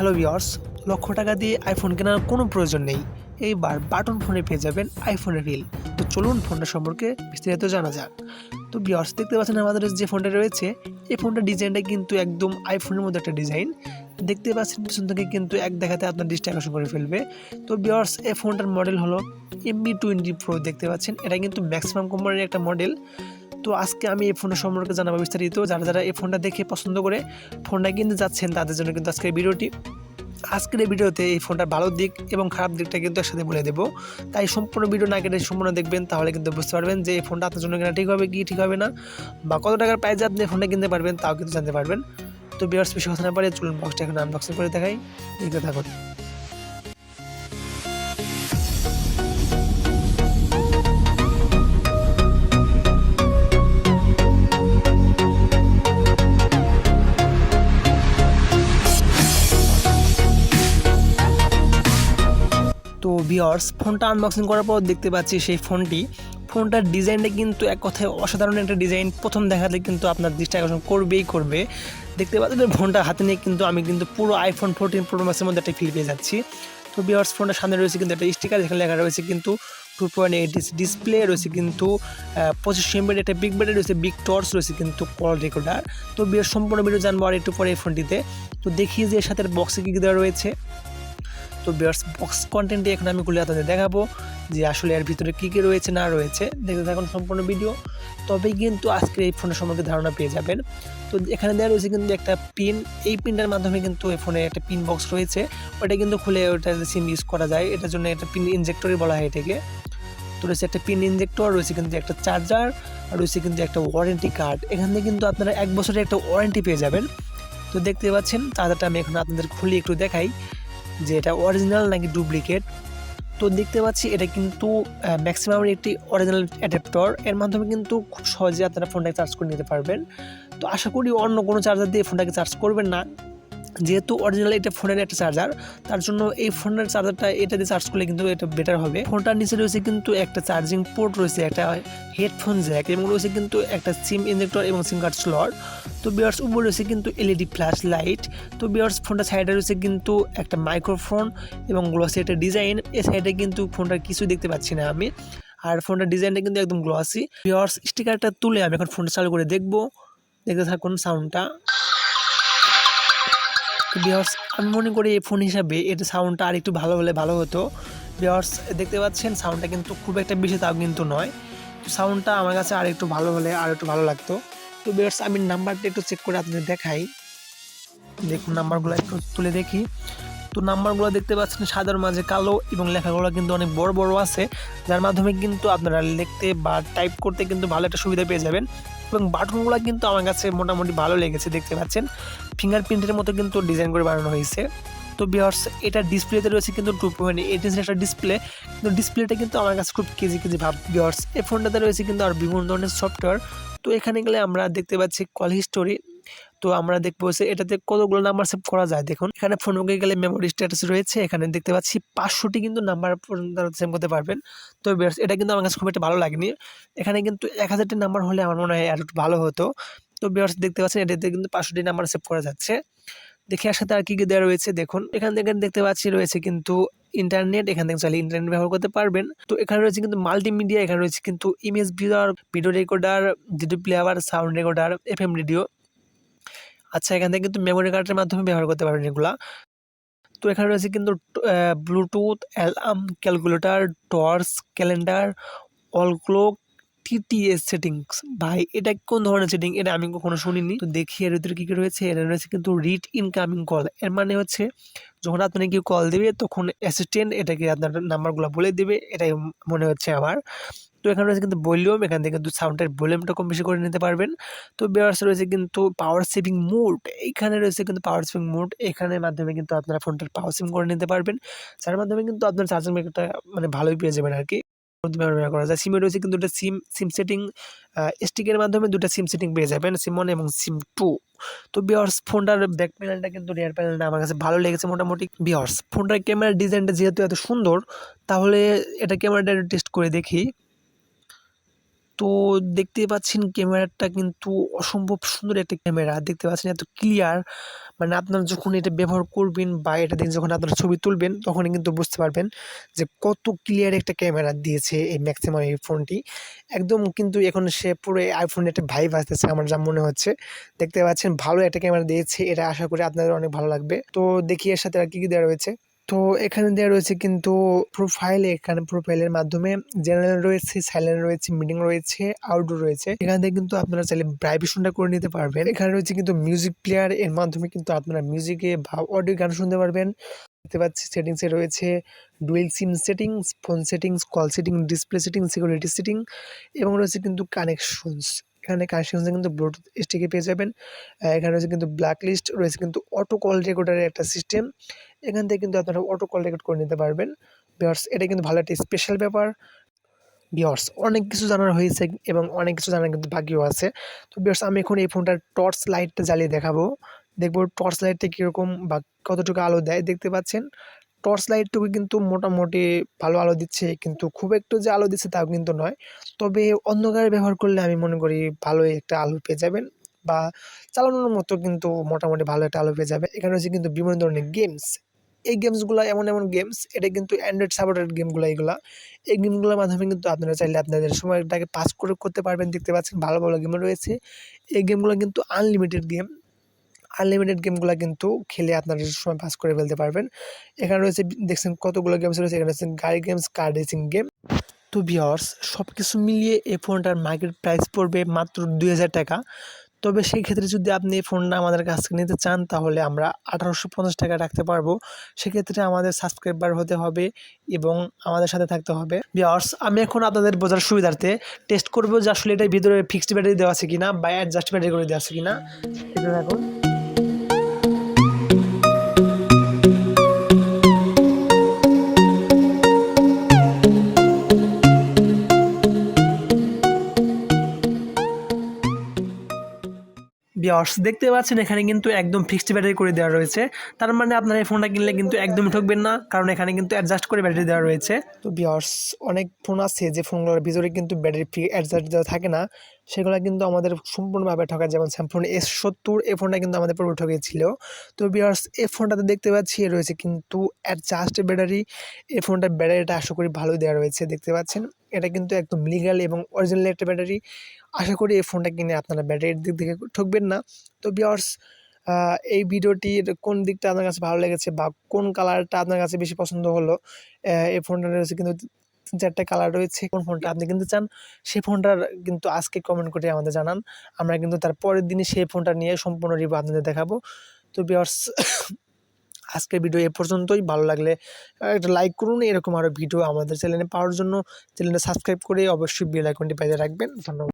Hello viewers লক্ষ টাকা দিয়ে আইফোন কেনার কোনো প্রয়োজন নেই। এইবার বাটন ফোনে পেয়ে যাবেন আইফোনের রিল তো চলুন ফোনটা সম্পর্কে বিস্তারিত জানা যাক। তো ভিওর্স দেখতে পাচ্ছেন আমাদের যে ফোনটা রয়েছে, এই ফোনটার ডিজাইনটা কিন্তু একদম আইফোনের মধ্যে একটা ডিজাইন দেখতে পাচ্ছেন পিছন থেকে কিন্তু এক দেখাতে আপনার দৃষ্টি আকর্ষণ করে ফেলবে। তো ভিওর্স এই ফোনটার মডেল হলো এমবি টোয়েন্টি প্রো দেখতে পাচ্ছেন। এটা কিন্তু ম্যাক্সিমাম কোম্পানির একটা মডেল তো আজকে আমি এই ফোনের সম্পর্কে জানাব বিস্তারিত। যারা যারা এই ফোনটা দেখে পছন্দ করে, ফোনটা কিনতে যাচ্ছেন, তাদের জন্য কিন্তু আজকের ভিডিওটি। আজকের এই ভিডিওতে এই ফোনটার ভালো দিক এবং খারাপ দিকটা কিন্তু একসাথে বলে দেবো। তাই সম্পূর্ণ ভিডিও না কেটে সম্পূর্ণ দেখবেন, তাহলে কিন্তু বুঝতে পারবেন যে এই ফোনটা আপনার জন্য কেনা ঠিক হবে কি ঠিক হবে না, বা কত টাকার প্রাইজে আপনি ফোনটা কিনতে পারবেন, তাও কিন্তু জানতে পারবেন। তো বিয়ার্স বেশি কথা না পারে চলুন বক্সটা এখন আনবক্সিং করে দেখাই। দেখতে থাকুন। ভিওর্স ফোনটা আনবক্সিং করার পর দেখতে পাচ্ছি সেই ফোনটি। ফোনটার ডিজাইনটা কিন্তু এক কথায় অসাধারণ একটা ডিজাইন। প্রথম দেখাতে কিন্তু আপনার দৃষ্টি আকর্ষণ করবেই করবে। দেখতে পাচ্ছেন ফোনটা হাতে নিয়ে কিন্তু আমি কিন্তু পুরো আইফোন ফোরটিন প্রো ম্যাক্সের মধ্যে একটা ফিল পেয়ে যাচ্ছি। তো ভিওর্স ফোনটার সামনে রয়েছে কিন্তু একটা স্টিকার যেখানে লেখা রয়েছে কিন্তু টু পয়েন্ট এইট ডিসপ্লে রয়েছে কিন্তু পঁচিশ এমবেড একটা বিগ ব্যাটারি রয়েছে বিগ টর্চ রয়েছে কিন্তু কল রেকর্ডার তো বিয়ের সম্পূর্ণ ভিডিও জানব আর একটু পরে এই ফোনটিতে। তো দেখি যে এর সাথে বক্সে কী দেওয়া রয়েছে। তো বিয়ার্স বক্স কন্টেন্টে এখন আমি খুলে আপনাদের দেখাবো যে আসলে এর ভিতরে কী কী রয়েছে, না রয়েছে। দেখতে থাকুন সম্পূর্ণ ভিডিও তবেই কিন্তু আজকে এই ফোনের সম্পর্কে ধারণা পেয়ে যাবেন। তো এখানে দেওয়া রয়েছে কিন্তু একটা পিন এই পিনটার মাধ্যমে কিন্তু এই ফোনে একটা পিন বক্স রয়েছে। ওটা কিন্তু খুলে ওটা সিম ইউজ করা যায়। এটার জন্য একটা পিন ইনজেক্টরই বলা হয় এটাকে। তো রয়েছে একটা পিন ইনজেক্টর রয়েছে কিন্তু একটা চার্জার আর রয়েছে কিন্তু একটা ওয়ারেন্টি কার্ড এখান থেকে কিন্তু আপনারা এক বছরের একটা ওয়ারেন্টি পেয়ে যাবেন। তো দেখতে পাচ্ছেন চার্জারটা আমি এখন আপনাদের খুলে একটু দেখাই। যে এটা অরিজিনাল নাকি ডুপ্লিকেট তো দেখতে পাচ্ছি এটা কিন্তু ম্যাক্সিমাম একটি অরিজিনাল অ্যাডাপ্টর এর মাধ্যমে কিন্তু খুব সহজে আপনারা ফোনটাকে চার্জ করে নিতে পারবেন। তো আশা করি অন্য কোনো চার্জার দিয়ে ফোনটাকে চার্জ করবেন না। যেহেতু অরিজিনাল এটা ফোনের একটা চার্জার তার জন্য এই ফোনের চার্জারটা এটা দিয়ে চার্জ করলে কিন্তু এটা বেটার হবে। ফোনটার নিচে রয়েছে কিন্তু একটা চার্জিং পোর্ট রয়েছে, একটা হেডফোন জ্যাক এবং রয়েছে কিন্তু একটা সিম ইনজেক্টর এবং সিম কার্ড স্লট তো বিয়ার্স উপরে রয়েছে কিন্তু এলইডি ফ্ল্যাশ লাইট তো বিয়ার্স ফোনটার সাইডে রয়েছে কিন্তু একটা মাইক্রোফোন এবং গ্লসি একটা ডিজাইন এ সাইডে কিন্তু ফোনটার কিছু দেখতে পাচ্ছি না আমি। আর ফোনটার ডিজাইনটা কিন্তু একদম গ্লসি বিয়ার্স স্টিকারটা তুলে আমি এখন ফোনটা চালু করে দেখব। দেখতে থাকুন সাউন্ডটা বিয়ার্স আমি মনে করি এই ফোন হিসাবে এটা সাউন্ডটা আর একটু ভালো হলে ভালো হতো। বিয়ার্স দেখতে পাচ্ছেন সাউন্ডটা কিন্তু খুব একটা বেশি তাও কিন্তু নয়। তো সাউন্ডটা আমার কাছে আর একটু ভালো হলে আর একটু ভালো লাগতো। তো বিয়ার্স আমি নাম্বারটা একটু চেক করে আপনাদের দেখাই। দেখুন নাম্বারগুলো একটু তুলে দেখি। তো নাম্বারগুলো দেখতে পাচ্ছেন, সাদার মাঝে কালো এবং লেখাগুলো কিন্তু অনেক বড় বড় আছে। যার মাধ্যমে কিন্তু আপনারা লিখতে বা টাইপ করতে কিন্তু ভালো একটা সুবিধা পেয়ে যাবেন। এবং বাটনগুলো কিন্তু আমার কাছে মোটামুটি ভালো লেগেছে, দেখতে পাচ্ছেন। ফিঙ্গারপ্রিন্টের মতো কিন্তু ডিজাইন করে বানানো হয়েছে। তো বিহার্স এটা ডিসপ্লেতে রয়েছে কিন্তু টু পয়েন্ট এইট ইঞ্চের একটা ডিসপ্লে কিন্তু ডিসপ্লেটা কিন্তু আমার কাছে খুব কেজি কেজি ভাব বিহার্স এই ফোনটাতে রয়েছে কিন্তু আর বিভিন্ন ধরনের সফটওয়্যার তো এখানে গেলে আমরা দেখতে পাচ্ছি কল হিস্টোরি তো আমরা দেখব যে এটাতে কতগুলো নাম্বার সেভ করা যায়। দেখুন, এখানে ফোন গেলে মেমোরি স্ট্যাটাস রয়েছে। এখানে দেখতে পাচ্ছি পাঁচশোটি কিন্তু নাম্বার সেভ করতে পারবেন। তো এটা কিন্তু আমার কাছে খুব একটা ভালো লাগেনি। এখানে কিন্তু এক হাজারটি নাম্বার হলে আমার মনে হয় আর একটু ভালো হতো। তো বিয়ার্স দেখতে পাচ্ছেন এটাতে কিন্তু পাঁচশোটি নাম্বার সেভ করা যাচ্ছে। দেখে আর সাথে আর কী কী দেওয়া রয়েছে। দেখুন, এখান থেকে দেখতে পাচ্ছি রয়েছে কিন্তু ইন্টারনেট এখান থেকে চাইলে ইন্টারনেট ব্যবহার করতে পারবেন। তো এখানে রয়েছে কিন্তু মাল্টিমিডিয়া এখানে রয়েছে কিন্তু image viewer video recorder video player sound recorder FM radio আচ্ছা এখান থেকে কিন্তু মেমোরি কার্ডের মাধ্যমে ব্যবহার করতে পারবেন এগুলা। তো এখানে রয়েছে কিন্তু Bluetooth alarm calculator torch calendar all clock TTS settings ভাই, এটা কোন ধরনের সেটিং এটা আমি কখনো শুনিনি। তো দেখি এর ভিতরে কী কী রয়েছে। এর রয়েছে কিন্তু রিড ইনকামিং কল এর মানে হচ্ছে, যখন আপনি কেউ কল দেবে, তখন অ্যাসিস্ট্যান্ট এটাকে আপনার নাম্বারগুলো বলে দেবে। এটাই মনে হচ্ছে আমার। তো এখানে রয়েছে কিন্তু ভলিউম, এখান থেকে কিন্তু সাউন্ডের ভলিউমটা কম বেশি করে নিতে পারবেন। তো বেয়ার্স রয়েছে কিন্তু পাওয়ার সেভিং মোড এইখানে রয়েছে কিন্তু পাওয়ার সেভিং মোড এখানের মাধ্যমে কিন্তু আপনারা ফোনটার পাওয়ার সেভিং করে নিতে পারবেন। যার মাধ্যমে কিন্তু আপনার চার্জিং ব্যাকআপটা মানে ভালোই পেয়ে যাবেন আর কি ব্যবহার করা যায়। সিমে রয়েছে কিন্তু দুটো সিম সিম সেটিং স্টিকের মাধ্যমে দুটো সিম সেটিং পেয়ে যাবেন সিম ওয়ান এবং সিম টু তো বিয়ার্স ফোনটার ব্যাক প্যানেলটা কিন্তু রিয়ার প্যানেলটা আমার কাছে ভালো লেগেছে মোটামুটি। বিয়ার্স ফোনটার ক্যামেরার ডিজাইনটা যেহেতু এত সুন্দর, তাহলে এটা ক্যামেরাটা টেস্ট করে দেখি। তো দেখতে পাচ্ছেন ক্যামেরাটা কিন্তু অসম্ভব সুন্দর একটা ক্যামেরা, দেখতে পাচ্ছেন এত ক্লিয়ার মানে আপনারা যখন এটা ব্যবহার করবেন বা এটা দিয়ে যখন আপনারা ছবি তুলবেন, তখনই কিন্তু বুঝতে পারবেন যে কত ক্লিয়ার একটা ক্যামেরা দিয়েছে এই ম্যাক্সিমাম এই ফোনটি একদম কিন্তু এখন সে পুরো আইফোন একটা ভাইভ আসতেছে আমার যা মনে হচ্ছে। দেখতে পাচ্ছেন ভালো একটা ক্যামেরা দিয়েছে, এটা আশা করি আপনাদের অনেক ভালো লাগবে। তো দেখি এর সাথে আর কী কী দেওয়া রয়েছে। তো এখানে দেওয়া রয়েছে কিন্তু প্রোফাইল এখানে প্রোফাইলের মাধ্যমে জেনারেল রয়েছে সাইলেন্ট রয়েছে মিটিং রয়েছে আউটডোর রয়েছে। এখান থেকে কিন্তু আপনারা চাইলে প্রাইভেশনটা করে নিতে পারবেন। এখানে রয়েছে কিন্তু মিউজিক প্লেয়ার এর মাধ্যমে কিন্তু আপনারা মিউজিকে বা অডিও গান শুনতে পারবেন। দেখতে পাচ্ছি সেটিংসে রয়েছে dual SIM settings phone settings call setting display setting security setting এবং রয়েছে কিন্তু কানেকশনস এখানে কানেকশনসে কিন্তু ব্লুটুথ স্টিকে পেয়ে যাবেন। এখানে রয়েছে কিন্তু ব্ল্যাক লিস্ট রয়েছে কিন্তু অটো কল রেকর্ডারের একটা সিস্টেম এখান থেকে কিন্তু আপনারা অটো কল রেকর্ড করে নিতে পারবেন। বিয়ার্স এটা কিন্তু ভালো একটা স্পেশাল ব্যাপার। বিয়ার্স অনেক কিছু জানার হয়েছে এবং অনেক কিছু জানার কিন্তু বাকিও আছে। তো বিয়ার্স আমি এখন এই ফোনটার টর্চ লাইটটা জ্বালিয়ে দেখাবো। দেখব টর্চ লাইটটা কীরকম বা কতটুকু আলো দেয়, দেখতে পাচ্ছেন? টর্চ লাইটটুকু কিন্তু মোটামুটি ভালো আলো দিচ্ছে, কিন্তু খুব একটু যে আলো দিচ্ছে তাও কিন্তু নয়। তবে অন্ধকারে ব্যবহার করলে আমি মনে করি ভালোই একটা আলো পেয়ে যাবেন বা চালানোর মতো কিন্তু মোটামুটি ভালো একটা আলো পেয়ে যাবে এখানে হচ্ছে কিন্তু বিভিন্ন ধরনের গেমস এই গেমসগুলো এমন এমন গেমস এটা কিন্তু অ্যান্ড্রয়েড সাপোর্টেড গেমগুলো এগুলো। এই গেমগুলোর মাধ্যমে কিন্তু আপনারা চাইলে আপনাদের সময়টাকে পাস করে করতে পারবেন, দেখতে পাচ্ছেন ভালো ভালো গেম রয়েছে। এই গেমগুলো কিন্তু আনলিমিটেড গেম আনলিমিটেড গেমগুলো কিন্তু খেলে আপনারা সময় পাস করে ফেলতে পারবেন। এখানে রয়েছে, দেখছেন কতগুলো গেমস রয়েছে, এখানে রয়েছে গাড়ি গেমস কার রেসিং গেম তো ভিওর্স সব কিছু মিলিয়ে এই ফোনটার মার্কেট প্রাইস পড়বে মাত্র দুই হাজার টাকা। তবে সেই ক্ষেত্রে যদি আপনি এই ফোনটা আমাদের কাছ থেকে নিতে চান, তাহলে আমরা আঠারোশো পঞ্চাশ টাকা রাখতে পারব। সেক্ষেত্রে আমাদের সাবস্ক্রাইবার হতে হবে এবং আমাদের সাথে থাকতে হবে। বিয়ার্স আমি এখন আপনাদের বোঝার সুবিধার্থে টেস্ট করব যে আসলে এটার ভিতরে ফিক্সড ব্যাটারি দেওয়া আছে কিনা বা অ্যাডজাস্ট ব্যাটারি করে দেওয়া আছে কিনা। এটা দেখুন। বিয়ার্স দেখতে পাচ্ছেন, এখানে কিন্তু একদম ফিক্সড ব্যাটারি করে দেওয়া রয়েছে। তার মানে আপনার এই ফোনটা কিনলে কিন্তু একদমই ঠকবেন না, কারণ এখানে কিন্তু অ্যাডজাস্ট করে ব্যাটারি দেওয়া রয়েছে। তো বিয়ার্স অনেক ফোন আছে যে ফোনগুলোর ভিতরে কিন্তু ব্যাটারি ফ্রি অ্যাডজাস্ট দেওয়া থাকে না। সেগুলো কিন্তু আমাদের সম্পূর্ণভাবে ঠকায় যেমন স্যামসং এস সত্তর, এই ফোনটা কিন্তু আমাদের পুরো ঠকেছিল। তো বিয়ার্স এই ফোনটাতে দেখতে পাচ্ছি, এ রয়েছে কিন্তু অ্যাডজাস্ট ব্যাটারি এই ফোনটার ব্যাটারিটা আশা করি ভালোই দেওয়া রয়েছে, দেখতে পাচ্ছেন। এটা কিন্তু একদম লিগাল এবং অরিজিনাল একটা ব্যাটারি আশা করি এই ফোনটা কিনে আপনারা ব্যাটারির দিক থেকে ঠকবেন না। তো বিয়ার্স এই ভিডিওটির কোন দিকটা আপনার কাছে ভালো লেগেছে বা কোন কালারটা আপনার কাছে বেশি পছন্দ হলো এই ফোনটা রয়েছে কিন্তু চারটা কালার রয়েছে। কোন ফোনটা আপনি কিনতে চান, সেই ফোনটার কিন্তু আজকে কমেন্ট করে আমাদের জানান। আমরা কিন্তু তার পরের দিনই সেই ফোনটা নিয়ে সম্পূর্ণ রিভিউ আপনাদের দেখাবো। তো বিয়ার্স আজকের ভিডিও এ পর্যন্তই। ভালো লাগলে একটা লাইক করুন। এরকম আরও ভিডিও আমাদের চ্যানেলে পাওয়ার জন্য চ্যানেলটা সাবস্ক্রাইব করে অবশ্যই বেল আইকনটি বাজিয়ে রাখবেন। ধন্যবাদ।